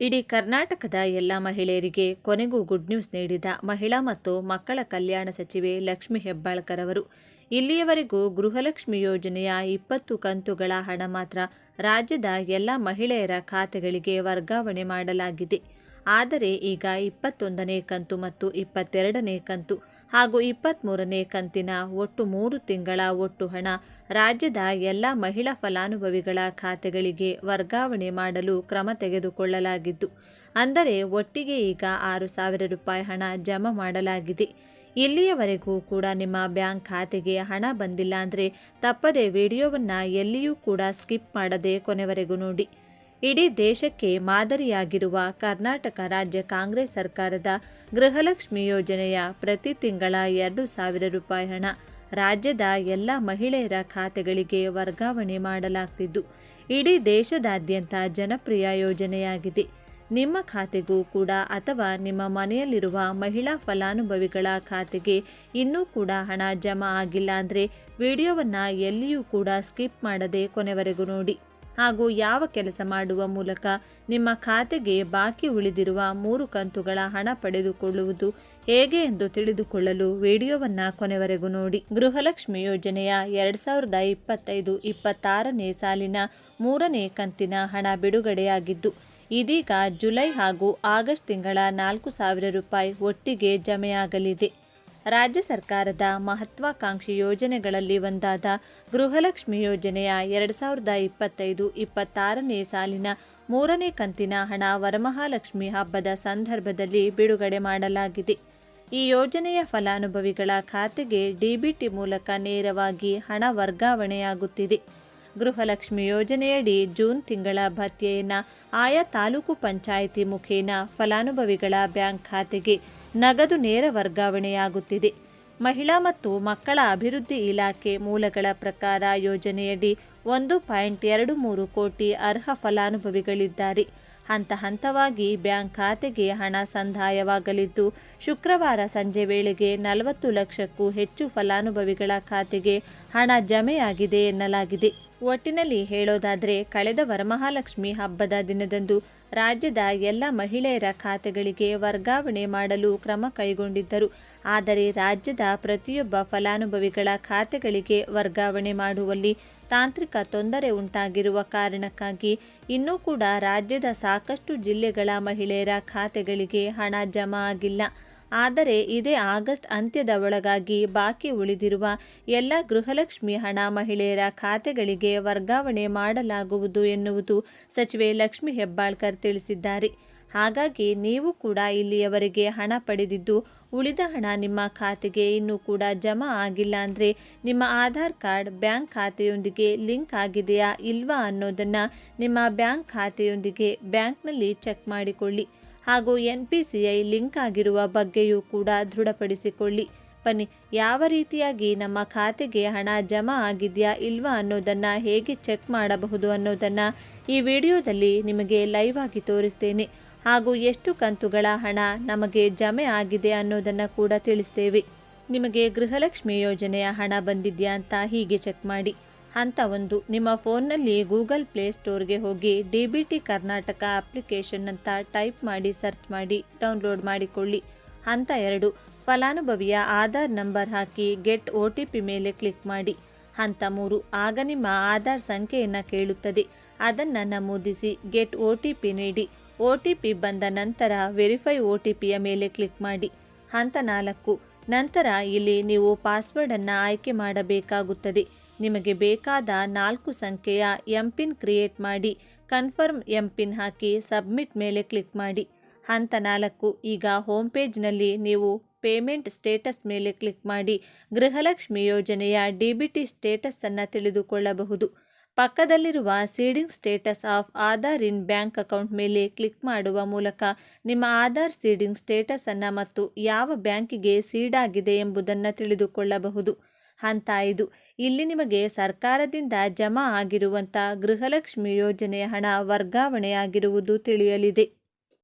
ಇಡೀ ಕರ್ನಾಟಕದ ಎಲ್ಲ ಮಹಿಳೆಯರಿಗೆ ಕೊನೆಗೂ ಗುಡ್ ನ್ಯೂಸ್ ನೀಡಿದ ಮಹಿಳಾ ಮತ್ತು ಮಕ್ಕಳ ಕಲ್ಯಾಣ ಸಚಿವೆ ಲಕ್ಷ್ಮಿ ಹೆಬ್ಬಾಳ್ಕರ್ ಅವರು. ಇಲ್ಲಿಯವರೆಗೂ ಗೃಹಲಕ್ಷ್ಮಿ ಯೋಜನೆಯ ಇಪ್ಪತ್ತು ಕಂತುಗಳ ಹಣ ಮಾತ್ರ ರಾಜ್ಯದ ಎಲ್ಲ ಮಹಿಳೆಯರ ಖಾತೆಗಳಿಗೆ ವರ್ಗಾವಣೆ ಮಾಡಲಾಗಿದೆ. ಆದರೆ ಈಗ ಇಪ್ಪತ್ತೊಂದನೇ ಕಂತು ಮತ್ತು ಇಪ್ಪತ್ತೆರಡನೇ ಕಂತು ಹಾಗೂ ಇಪ್ಪತ್ತ್ಮೂರನೇ ಕಂತಿನ ಒಟ್ಟು ಮೂರು ತಿಂಗಳ ಒಟ್ಟು ಹಣ ರಾಜ್ಯದ ಎಲ್ಲ ಮಹಿಳಾ ಫಲಾನುಭವಿಗಳ ಖಾತೆಗಳಿಗೆ ವರ್ಗಾವಣೆ ಮಾಡಲು ಕ್ರಮ ತೆಗೆದುಕೊಳ್ಳಲಾಗಿದ್ದು, ಅಂದರೆ ಒಟ್ಟಿಗೆ ಈಗ ಆರು ಸಾವಿರ ರೂಪಾಯಿ ಹಣ ಜಮಾ ಮಾಡಲಾಗಿದೆ. ಇಲ್ಲಿಯವರೆಗೂ ಕೂಡ ನಿಮ್ಮ ಬ್ಯಾಂಕ್ ಖಾತೆಗೆ ಹಣ ಬಂದಿಲ್ಲ ಅಂದರೆ ತಪ್ಪದೆ ವಿಡಿಯೋವನ್ನು ಎಲ್ಲಿಯೂ ಕೂಡ ಸ್ಕಿಪ್ ಮಾಡದೆ ಕೊನೆವರೆಗೂ ನೋಡಿ. ಇಡೀ ದೇಶಕ್ಕೆ ಮಾದರಿಯಾಗಿರುವ ಕರ್ನಾಟಕ ರಾಜ್ಯ ಕಾಂಗ್ರೆಸ್ ಸರ್ಕಾರದ ಗೃಹಲಕ್ಷ್ಮಿ ಯೋಜನೆಯ ಪ್ರತಿ ತಿಂಗಳ ಎರಡು ಸಾವಿರ ರೂಪಾಯಿ ಹಣ ರಾಜ್ಯದ ಎಲ್ಲ ಮಹಿಳೆಯರ ಖಾತೆಗಳಿಗೆ ವರ್ಗಾವಣೆ ಮಾಡಲಾಗ್ತಿದ್ದು, ಇಡೀ ದೇಶದಾದ್ಯಂತ ಜನಪ್ರಿಯ ಯೋಜನೆಯಾಗಿದೆ. ನಿಮ್ಮ ಖಾತೆಗೂ ಕೂಡ ಅಥವಾ ನಿಮ್ಮ ಮನೆಯಲ್ಲಿರುವ ಮಹಿಳಾ ಫಲಾನುಭವಿಗಳ ಖಾತೆಗೆ ಇನ್ನೂ ಕೂಡ ಹಣ ಜಮಾ ಆಗಿಲ್ಲ ಅಂದರೆ ವಿಡಿಯೋವನ್ನು ಎಲ್ಲಿಯೂ ಕೂಡ ಸ್ಕಿಪ್ ಮಾಡದೆ ಕೊನೆವರೆಗೂ ನೋಡಿ. ಹಾಗೂ ಯಾವ ಕೆಲಸ ಮಾಡುವ ಮೂಲಕ ನಿಮ್ಮ ಖಾತೆಗೆ ಬಾಕಿ ಉಳಿದಿರುವ ಮೂರು ಕಂತುಗಳ ಹಣ ಪಡೆದುಕೊಳ್ಳುವುದು ಹೇಗೆ ಎಂದು ತಿಳಿದುಕೊಳ್ಳಲು ವಿಡಿಯೋವನ್ನು ಕೊನೆವರೆಗೂ ನೋಡಿ. ಗೃಹಲಕ್ಷ್ಮಿ ಯೋಜನೆಯ ಎರಡು ಸಾವಿರದ ಇಪ್ಪತ್ತೈದು ಇಪ್ಪತ್ತಾರನೇ ಸಾಲಿನ ಮೂರನೇ ಕಂತಿನ ಹಣ ಬಿಡುಗಡೆಯಾಗಿದ್ದು, ಇದೀಗ ಜುಲೈ ಹಾಗೂ ಆಗಸ್ಟ್ ತಿಂಗಳ ನಾಲ್ಕು ಸಾವಿರ ರೂಪಾಯಿ ಒಟ್ಟಿಗೆ ಜಮೆಯಾಗಲಿದೆ. ರಾಜ್ಯ ಸರ್ಕಾರದ ಮಹತ್ವಾಕಾಂಕ್ಷಿ ಯೋಜನೆಗಳಲ್ಲಿ ಒಂದಾದ ಗೃಹಲಕ್ಷ್ಮಿ ಯೋಜನೆಯ ಎರಡು ಸಾವಿರದ ಇಪ್ಪತ್ತೈದು ಇಪ್ಪತ್ತಾರನೇ ಸಾಲಿನ ಮೂರನೇ ಕಂತಿನ ಹಣ ವರಮಹಾಲಕ್ಷ್ಮಿ ಹಬ್ಬದ ಸಂದರ್ಭದಲ್ಲಿ ಬಿಡುಗಡೆ ಮಾಡಲಾಗಿದೆ. ಈ ಯೋಜನೆಯ ಫಲಾನುಭವಿಗಳ ಖಾತೆಗೆ ಡಿಬಿಟಿ ಮೂಲಕ ನೇರವಾಗಿ ಹಣ ವರ್ಗಾವಣೆಯಾಗುತ್ತಿದೆ. ಗೃಹಲಕ್ಷ್ಮಿ ಯೋಜನೆಯಡಿ ಜೂನ್ ತಿಂಗಳ ಭತ್ಯೆಯನ್ನು ಆಯಾ ತಾಲೂಕು ಪಂಚಾಯಿತಿ ಮುಖೇನ ಫಲಾನುಭವಿಗಳ ಬ್ಯಾಂಕ್ ಖಾತೆಗೆ ನಗದು ನೇರ ವರ್ಗಾವಣೆಯಾಗುತ್ತಿದೆ. ಮಹಿಳಾ ಮತ್ತು ಮಕ್ಕಳ ಅಭಿವೃದ್ಧಿ ಇಲಾಖೆ ಮೂಲಗಳ ಪ್ರಕಾರ ಯೋಜನೆಯಡಿ ಒಂದು ಪಾಯಿಂಟ್ ಎರಡು ಮೂರು ಕೋಟಿ ಅರ್ಹ ಫಲಾನುಭವಿಗಳಿದ್ದಾರೆ. ಹಂತ ಹಂತವಾಗಿ ಬ್ಯಾಂಕ್ ಖಾತೆಗೆ ಹಣ ಸಂದಾಯವಾಗಲಿದ್ದು, ಶುಕ್ರವಾರ ಸಂಜೆ ವೇಳೆಗೆ ನಲವತ್ತು ಲಕ್ಷಕ್ಕೂ ಹೆಚ್ಚು ಫಲಾನುಭವಿಗಳ ಖಾತೆಗೆ ಹಣ ಜಮೆಯಾಗಿದೆ ಎನ್ನಲಾಗಿದೆ. ಒಟ್ಟಿನಲ್ಲಿ ಹೇಳೋದಾದರೆ, ಕಳೆದ ವರಮಹಾಲಕ್ಷ್ಮಿ ಹಬ್ಬದ ದಿನದಂದು ರಾಜ್ಯದ ಎಲ್ಲ ಮಹಿಳೆಯರ ಖಾತೆಗಳಿಗೆ ವರ್ಗಾವಣೆ ಮಾಡಲು ಕ್ರಮ ಕೈಗೊಂಡಿದ್ದರು. ಆದರೆ ರಾಜ್ಯದ ಪ್ರತಿಯೊಬ್ಬ ಫಲಾನುಭವಿಗಳ ಖಾತೆಗಳಿಗೆ ವರ್ಗಾವಣೆ ಮಾಡುವಲ್ಲಿ ತಾಂತ್ರಿಕ ತೊಂದರೆ ಉಂಟಾಗಿರುವ ಕಾರಣಕ್ಕಾಗಿ ಇನ್ನೂ ಕೂಡ ರಾಜ್ಯದ ಸಾಕಷ್ಟು ಜಿಲ್ಲೆಗಳ ಮಹಿಳೆಯರ ಖಾತೆಗಳಿಗೆ ಹಣ ಜಮಾ ಆಗಿಲ್ಲ. ಆದರೆ ಇದೇ ಆಗಸ್ಟ್ ಅಂತ್ಯದ ಒಳಗಾಗಿ ಬಾಕಿ ಉಳಿದಿರುವ ಎಲ್ಲ ಗೃಹಲಕ್ಷ್ಮಿ ಹಣ ಮಹಿಳೆಯರ ಖಾತೆಗಳಿಗೆ ವರ್ಗಾವಣೆ ಮಾಡಲಾಗುವುದು ಎನ್ನುವುದು ಸಚಿವೆ ಲಕ್ಷ್ಮಿ ಹೆಬ್ಬಾಳ್ಕರ್ ತಿಳಿಸಿದ್ದಾರೆ. ಹಾಗಾಗಿ ನೀವು ಕೂಡ ಇಲ್ಲಿಯವರೆಗೆ ಹಣ ಪಡೆದಿದ್ದು ಉಳಿದ ಹಣ ನಿಮ್ಮ ಖಾತೆಗೆ ಇನ್ನೂ ಕೂಡ ಜಮಾ ಆಗಿಲ್ಲ ಅಂದರೆ ನಿಮ್ಮ ಆಧಾರ್ ಕಾರ್ಡ್, ಬ್ಯಾಂಕ್ ಖಾತೆಯೊಂದಿಗೆ ಲಿಂಕ್ ಆಗಿದೆಯಾ ಇಲ್ವಾ ಅನ್ನೋದನ್ನು ನಿಮ್ಮ ಬ್ಯಾಂಕ್ ಖಾತೆಯೊಂದಿಗೆ ಬ್ಯಾಂಕ್ನಲ್ಲಿ ಚೆಕ್ ಮಾಡಿಕೊಳ್ಳಿ. ಹಾಗೂ N P C I link ಆಗಿರುವ ಬಗ್ಗೆಯೂ ಕೂಡ ದೃಢಪಡಿಸಿಕೊಳ್ಳಿ. ಬನ್ನಿ, ಯಾವ ರೀತಿಯಾಗಿ ನಮ್ಮ ಖಾತೆಗೆ ಹಣ ಜಮಾ ಆಗಿದೆಯಾ ಇಲ್ವಾ ಅನ್ನೋದನ್ನು ಹೇಗೆ ಚೆಕ್ ಮಾಡಬಹುದು ಅನ್ನೋದನ್ನು ಈ ವಿಡಿಯೋದಲ್ಲಿ ನಿಮಗೆ ಲೈವ್ ಆಗಿ ತೋರಿಸ್ತೇನೆ. ಹಾಗೂ ಎಷ್ಟು ಕಂತುಗಳ ಹಣ ನಮಗೆ ಜಮೆ ಆಗಿದೆ ಅನ್ನೋದನ್ನು ಕೂಡ ತಿಳಿಸ್ತೇವೆ. ನಿಮಗೆ ಗೃಹಲಕ್ಷ್ಮಿ ಯೋಜನೆಯ ಹಣ ಬಂದಿದೆಯಾ ಅಂತ ಹೀಗೆ ಚೆಕ್ ಮಾಡಿ. ಹಂತ ಒಂದು. ನಿಮ್ಮ ಫೋನ್ನಲ್ಲಿ ಗೂಗಲ್ ಪ್ಲೇ ಸ್ಟೋರ್ಗೆ ಹೋಗಿ D B T Karnataka application ಅಂತ ಟೈಪ್ ಮಾಡಿ, ಸರ್ಚ್ ಮಾಡಿ, ಡೌನ್ಲೋಡ್ ಮಾಡಿಕೊಳ್ಳಿ ಹಂತ ಎರಡು. ಫಲಾನುಭವಿಯ ಆಧಾರ್ ನಂಬರ್ ಹಾಕಿ ಗೆಟ್ ಒ ಟಿ ಪಿ ಮೇಲೆ ಕ್ಲಿಕ್ ಮಾಡಿ ಹಂತ ಮೂರು. ಆಗ ನಿಮ್ಮ ಆಧಾರ್ ಸಂಖ್ಯೆಯನ್ನು ಕೇಳುತ್ತದೆ. ಅದನ್ನು ನಮೂದಿಸಿ ಗೆಟ್ ಒ ಟಿ ಪಿ ನೀಡಿ. ಒ ಟಿ ಪಿ ಬಂದ ನಂತರ ವೆರಿಫೈ ಒ ಟಿ ಪಿಯ ಮೇಲೆ ಕ್ಲಿಕ್ ಮಾಡಿ ಹಂತ ನಾಲ್ಕು. ನಂತರ ಇಲ್ಲಿ ನೀವು ಪಾಸ್ವರ್ಡನ್ನು ಆಯ್ಕೆ ಮಾಡಬೇಕಾಗುತ್ತದೆ. ನಿಮಗೆ ಬೇಕಾದ ನಾಲ್ಕು ಸಂಖ್ಯೆಯ ಎಂಪಿನ್ ಕ್ರಿಯೇಟ್ ಮಾಡಿ, ಕನ್ಫರ್ಮ್ ಎಂಪಿನ್ ಹಾಕಿ ಸಬ್ಮಿಟ್ ಮೇಲೆ ಕ್ಲಿಕ್ ಮಾಡಿ. ಹಂತ ನಾಲ್ಕು, ಈಗ ಹೋಮ್ ಪೇಜ್ನಲ್ಲಿ ನೀವು ಪೇಮೆಂಟ್ ಸ್ಟೇಟಸ್ ಮೇಲೆ ಕ್ಲಿಕ್ ಮಾಡಿ. ಗೃಹಲಕ್ಷ್ಮಿ ಯೋಜನೆಯ ಡಿ ಬಿ ಟಿ ಸ್ಟೇಟಸ್ಸನ್ನು ತಿಳಿದುಕೊಳ್ಳಬಹುದು. ಪಕ್ಕದಲ್ಲಿರುವ seeding status of Aadhaar in bank account ಮೇಲೆ ಕ್ಲಿಕ್ ಮಾಡುವ ಮೂಲಕ ನಿಮ್ಮ ಆಧಾರ್ ಸೀಡಿಂಗ್ ಸ್ಟೇಟಸನ್ನು ಮತ್ತು ಯಾವ ಬ್ಯಾಂಕಿಗೆ ಸೀಡ್ ಆಗಿದೆ ಎಂಬುದನ್ನು ತಿಳಿದುಕೊಳ್ಳಬಹುದು. ಹಂತ ಇದು. ಇಲ್ಲಿ ನಿಮಗೆ ಸರ್ಕಾರದಿಂದ ಜಮಾ ಆಗಿರುವಂಥ ಗೃಹಲಕ್ಷ್ಮಿ ಯೋಜನೆಯ ಹಣ ವರ್ಗಾವಣೆಯಾಗಿರುವುದು ತಿಳಿಯಲಿದೆ.